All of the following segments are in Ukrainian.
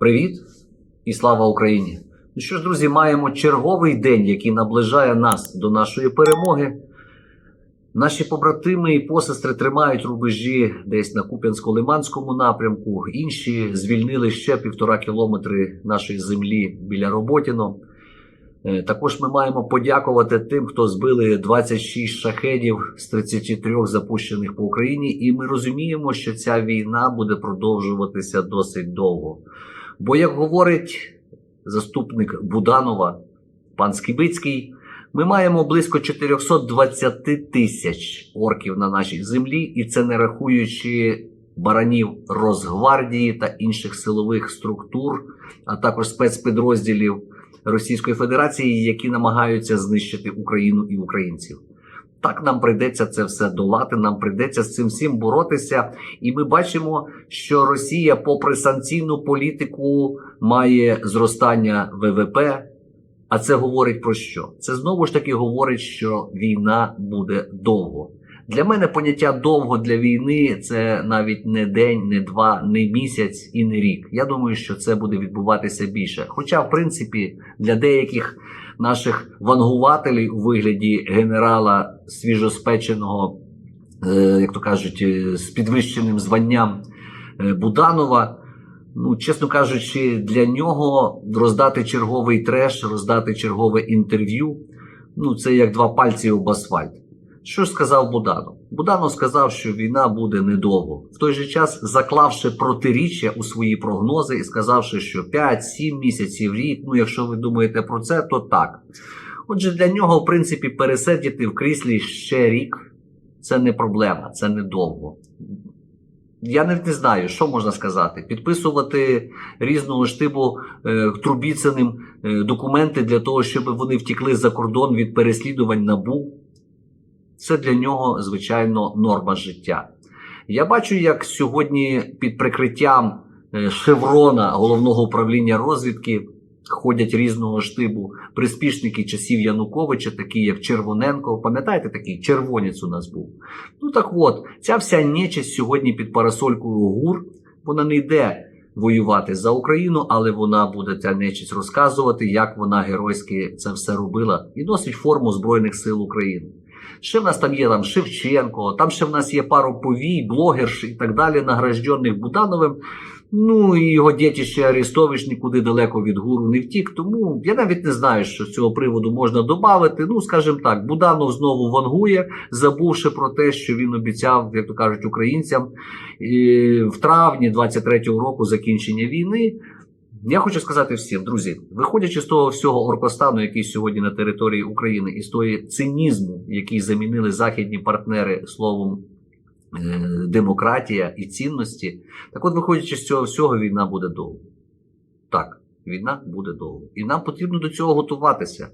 Привіт і слава Україні! Ну що ж, друзі, маємо черговий день, який наближає нас до нашої перемоги. Наші побратими і посестри тримають рубежі десь на Куп'янсько-Лиманському напрямку. Інші звільнили ще півтора кілометри нашої землі біля Роботіно. Е, Також ми маємо подякувати тим, хто збили 26 шахедів з 33 запущених по Україні, і ми розуміємо, що ця війна буде продовжуватися досить довго. Бо, як говорить заступник Буданова, пан Скібицький, ми маємо близько 420 тисяч орків на нашій землі, і це не рахуючи баранів Росгвардії та інших силових структур, а також спецпідрозділів Російської Федерації, які намагаються знищити Україну і українців. Так нам прийдеться це все долати. Нам прийдеться з цим всім боротися. І ми бачимо, що Росія, попри санкційну політику, має зростання ВВП. А це говорить про що? Це знову ж таки говорить, що війна буде довго. Для мене поняття довго для війни це навіть не день, не два, не місяць і не рік. Я думаю, що це буде відбуватися більше. Хоча, в принципі, для деяких наших вангувателів у вигляді генерала свіжоспеченого, е, як то кажуть, е, з підвищеним званням е, Буданова. Ну, чесно кажучи, для нього роздати черговий треш, роздати чергове інтерв'ю. Ну, це як два пальці об асфальт. Що ж сказав Буданов? Буданов сказав, що війна буде недовго. В той же час заклавши протиріччя у свої прогнози і сказавши, що 5-7 місяців рік. Ну, якщо ви думаєте про це, то так. Отже, для нього, в принципі, пересидіти в кріслі ще рік це не проблема, це недовго. Я не, не знаю, що можна сказати. Підписувати різного штибу е, Трубіциним е, документи для того, щоб вони втікли за кордон від переслідувань набу. Це для нього, звичайно, норма життя. Я бачу, як сьогодні під прикриттям е, шеврона головного управління розвідки ходять різного штибу приспішники часів Януковича, такі як Червоненко. Пам'ятаєте, такий червонець у нас був? Ну так от, ця вся нечисть сьогодні під парасолькою ГУР, вона не йде воювати за Україну, але вона буде ця нечисть розказувати, як вона геройськи це все робила і носить форму Збройних сил України. Ще в нас там є там Шевченко, там ще в нас є пару повій, блогерш і так далі, награждених Будановим. Ну і його дітище Арестович нікуди далеко від гуру не втік. Тому я навіть не знаю, що з цього приводу можна додати. Ну, скажімо так, Буданов знову вангує, забувши про те, що він обіцяв, як то кажуть, українцям в травні 23-го року закінчення війни. Я хочу сказати всім, друзі, виходячи з того всього оркостану, який сьогодні на території України, і з того цинізму, який замінили західні партнери словом е, демократія і цінності, так от, виходячи з цього всього, війна буде довго. Так, війна буде довго. І нам потрібно до цього готуватися.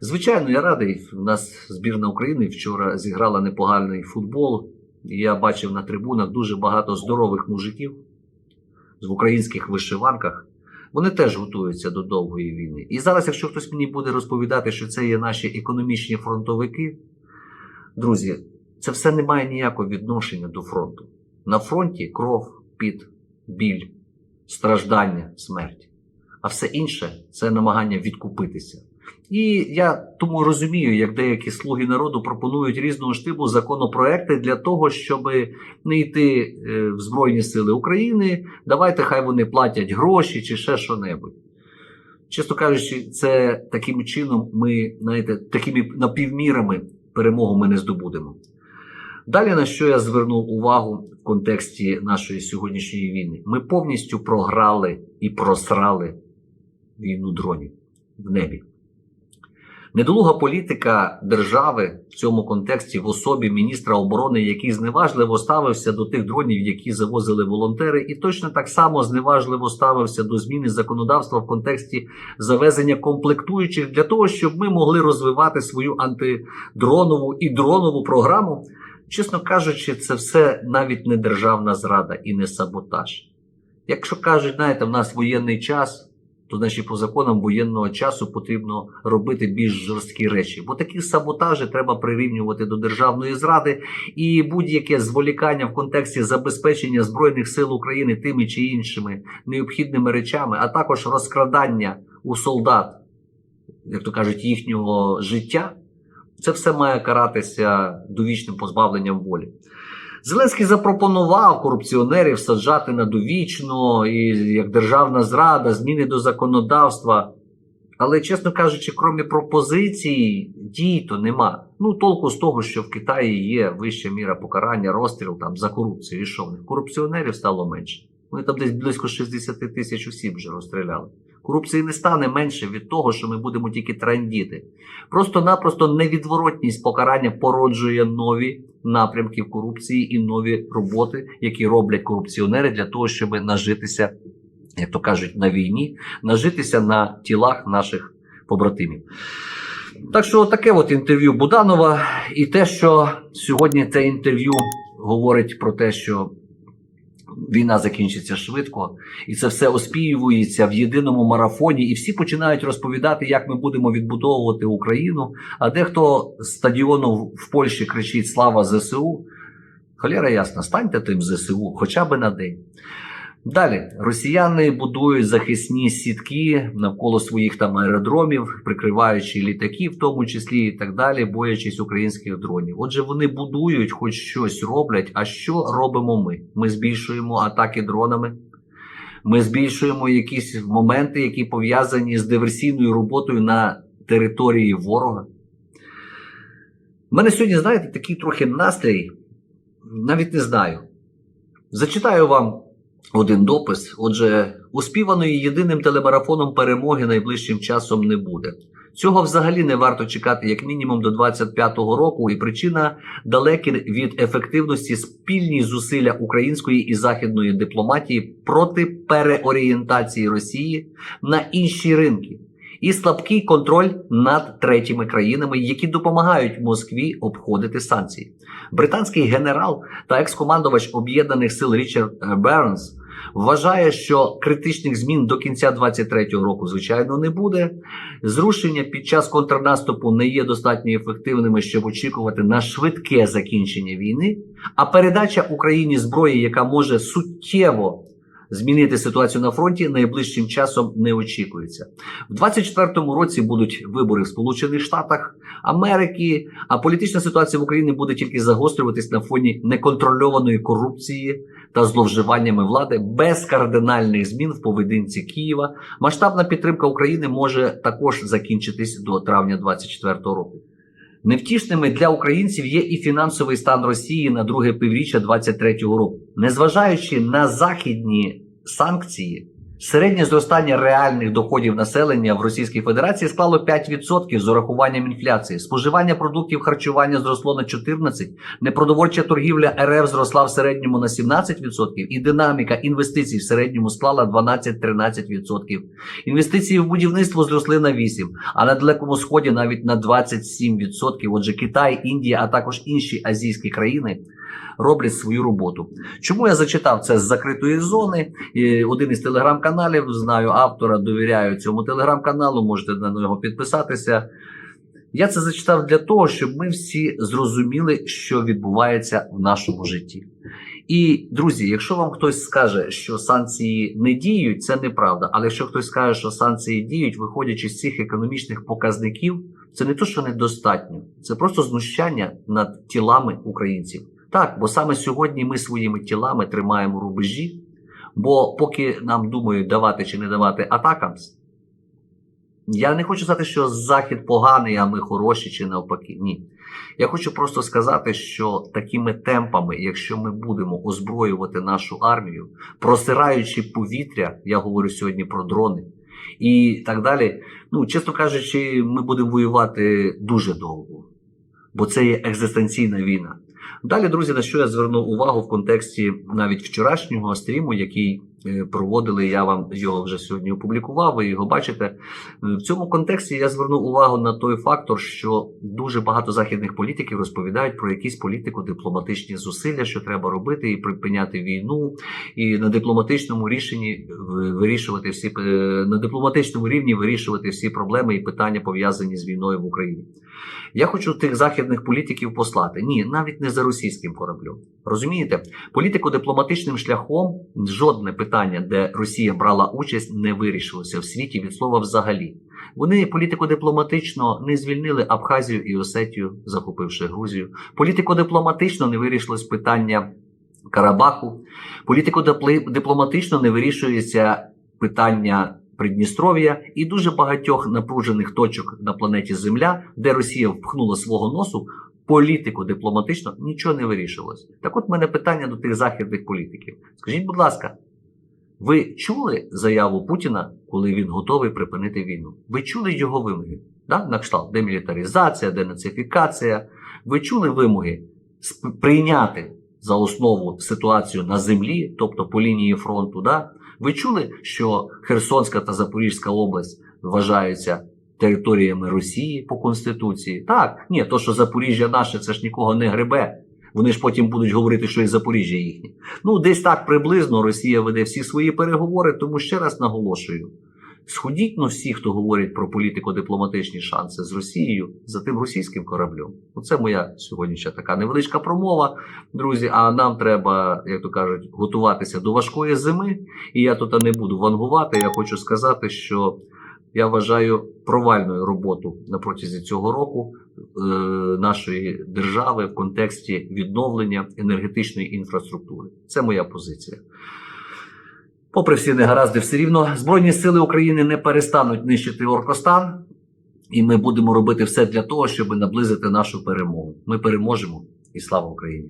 Звичайно, я радий. У нас збірна України вчора зіграла непоганий футбол. Я бачив на трибунах дуже багато здорових мужиків в українських вишиванках. Вони теж готуються до довгої війни. І зараз, якщо хтось мені буде розповідати, що це є наші економічні фронтовики, друзі, це все не має ніякого відношення до фронту. На фронті кров, під, біль, страждання, смерть. А все інше це намагання відкупитися. І я тому розумію, як деякі слуги народу пропонують різного штибу законопроекти для того, щоб не йти е, в Збройні Сили України. Давайте хай вони платять гроші чи ще що-небудь. Чесно кажучи, це таким чином ми, знаєте, такими напівмірами перемогу ми не здобудемо. Далі на що я звернув увагу в контексті нашої сьогоднішньої війни? Ми повністю програли і просрали війну дронів в небі. Недолуга політика держави в цьому контексті в особі міністра оборони, який зневажливо ставився до тих дронів, які завозили волонтери, і точно так само зневажливо ставився до зміни законодавства в контексті завезення комплектуючих для того, щоб ми могли розвивати свою антидронову і дронову програму. Чесно кажучи, це все навіть не державна зрада і не саботаж. Якщо кажуть, знаєте, в нас воєнний час то значить по законам воєнного часу потрібно робити більш жорсткі речі. Бо такі саботажі треба прирівнювати до державної зради і будь-яке зволікання в контексті забезпечення збройних сил України тими чи іншими необхідними речами, а також розкрадання у солдат, як то кажуть, їхнього життя. Це все має каратися довічним позбавленням волі. Зеленський запропонував корупціонерів саджати на довічно і як державна зрада, зміни до законодавства. Але, чесно кажучи, крім пропозицій, дій то нема. Ну, толку з того, що в Китаї є вища міра покарання, розстріл там за корупцію. І що в них? Корупціонерів стало менше. Вони там десь близько 60 тисяч осіб вже розстріляли. Корупції не стане менше від того, що ми будемо тільки трендіти. Просто-напросто невідворотність покарання породжує нові напрямки корупції і нові роботи, які роблять корупціонери для того, щоб нажитися, як то кажуть, на війні, нажитися на тілах наших побратимів. Так що таке от інтерв'ю Буданова, і те, що сьогодні це інтерв'ю говорить про те, що війна закінчиться швидко, і це все оспіюється в єдиному марафоні, і всі починають розповідати, як ми будемо відбудовувати Україну. А дехто з стадіону в Польщі кричить Слава ЗСУ. Холєра ясна, станьте тим ЗСУ хоча б на день. Далі росіяни будують захисні сітки навколо своїх там аеродромів, прикриваючи літаки, в тому числі і так далі, боячись українських дронів. Отже, вони будують, хоч щось роблять. А що робимо ми? Ми збільшуємо атаки дронами. Ми збільшуємо якісь моменти, які пов'язані з диверсійною роботою на території ворога. У мене сьогодні, знаєте, такий трохи настрій, навіть не знаю. Зачитаю вам один допис. Отже, успіваної єдиним телемарафоном перемоги найближчим часом не буде. Цього взагалі не варто чекати як мінімум до 25-го року, і причина далекі від ефективності спільні зусилля української і західної дипломатії проти переорієнтації Росії на інші ринки і слабкий контроль над третіми країнами, які допомагають Москві обходити санкції. Британський генерал та екс-командувач об'єднаних сил Річард Бернс вважає, що критичних змін до кінця 23-го року, звичайно, не буде. Зрушення під час контрнаступу не є достатньо ефективними, щоб очікувати на швидке закінчення війни. А передача Україні зброї, яка може суттєво змінити ситуацію на фронті, найближчим часом не очікується. В 24-му році будуть вибори в Сполучених Штатах Америки, а політична ситуація в Україні буде тільки загострюватись на фоні неконтрольованої корупції та зловживаннями влади без кардинальних змін в поведінці Києва. Масштабна підтримка України може також закінчитись до травня 24-го року. Невтішними для українців є і фінансовий стан Росії на друге півріччя 23-го року, незважаючи на західні санкції. Середнє зростання реальних доходів населення в Російській Федерації склало 5% з урахуванням інфляції. Споживання продуктів харчування зросло на 14%, непродовольча торгівля РФ зросла в середньому на 17%, і динаміка інвестицій в середньому склала 12-13%. Інвестиції в будівництво зросли на 8%, а на Далекому Сході навіть на 27%. Отже, Китай, Індія, а також інші азійські країни роблять свою роботу. Чому я зачитав це з закритої зони? Один із телеграм-каналів знаю автора, довіряю цьому телеграм-каналу. Можете на нього підписатися. Я це зачитав для того, щоб ми всі зрозуміли, що відбувається в нашому житті. І друзі, якщо вам хтось скаже, що санкції не діють, це неправда. Але якщо хтось скаже, що санкції діють, виходячи з цих економічних показників, це не то, що недостатньо, це просто знущання над тілами українців. Так, бо саме сьогодні ми своїми тілами тримаємо рубежі, бо поки нам думають давати чи не давати атакам, я не хочу сказати, що Захід поганий, а ми хороші чи навпаки. Ні. Я хочу просто сказати, що такими темпами, якщо ми будемо озброювати нашу армію, просираючи повітря, я говорю сьогодні про дрони і так далі. Ну, чесно кажучи, ми будемо воювати дуже довго, бо це є екзистенційна війна. Далі, друзі, на що я звернув увагу в контексті навіть вчорашнього стріму, який е, проводили. Я вам його вже сьогодні опублікував. Ви його бачите. Е, В цьому контексті я звернув увагу на той фактор, що дуже багато західних політиків розповідають про якісь політико-дипломатичні зусилля, що треба робити, і припиняти війну, і на дипломатичному рішенні вирішувати всі е, на дипломатичному рівні вирішувати всі проблеми і питання пов'язані з війною в Україні. Я хочу тих західних політиків послати. Ні, навіть не за російським кораблем. Розумієте, політико-дипломатичним шляхом жодне питання, де Росія брала участь, не вирішилося в світі від слова взагалі. Вони політико-дипломатично не звільнили Абхазію і Осетію, захопивши Грузію. Політико-дипломатично не вирішилось питання Карабаху. Політико-дипломатично не вирішується питання Придністров'я і дуже багатьох напружених точок на планеті Земля, де Росія впхнула свого носу. Політико-дипломатично нічого не вирішилось. Так от мене питання до тих західних політиків. Скажіть, будь ласка, ви чули заяву Путіна, коли він готовий припинити війну? Ви чули його вимоги? Да? На кшталт демілітаризація, денацифікація. Ви чули вимоги прийняти за основу ситуацію на землі, тобто по лінії фронту? Да? Ви чули, що Херсонська та Запорізька область вважаються територіями Росії по Конституції? Так, ні, то, що Запоріжжя наше, це ж нікого не гребе. Вони ж потім будуть говорити, що і Запоріжжя їхнє. Ну, десь так приблизно Росія веде всі свої переговори, тому ще раз наголошую. Сходіть ну, всі, хто говорить про політико-дипломатичні шанси з Росією за тим російським кораблем. Оце моя сьогоднішня така невеличка промова, друзі. А нам треба, як то кажуть, готуватися до важкої зими. І я тут не буду вангувати. Я хочу сказати, що я вважаю провальною роботу на протязі цього року е, нашої держави в контексті відновлення енергетичної інфраструктури. Це моя позиція. Попри всі негаразди, все рівно Збройні сили України не перестануть нищити Оркостан, і ми будемо робити все для того, щоб наблизити нашу перемогу. Ми переможемо і слава Україні!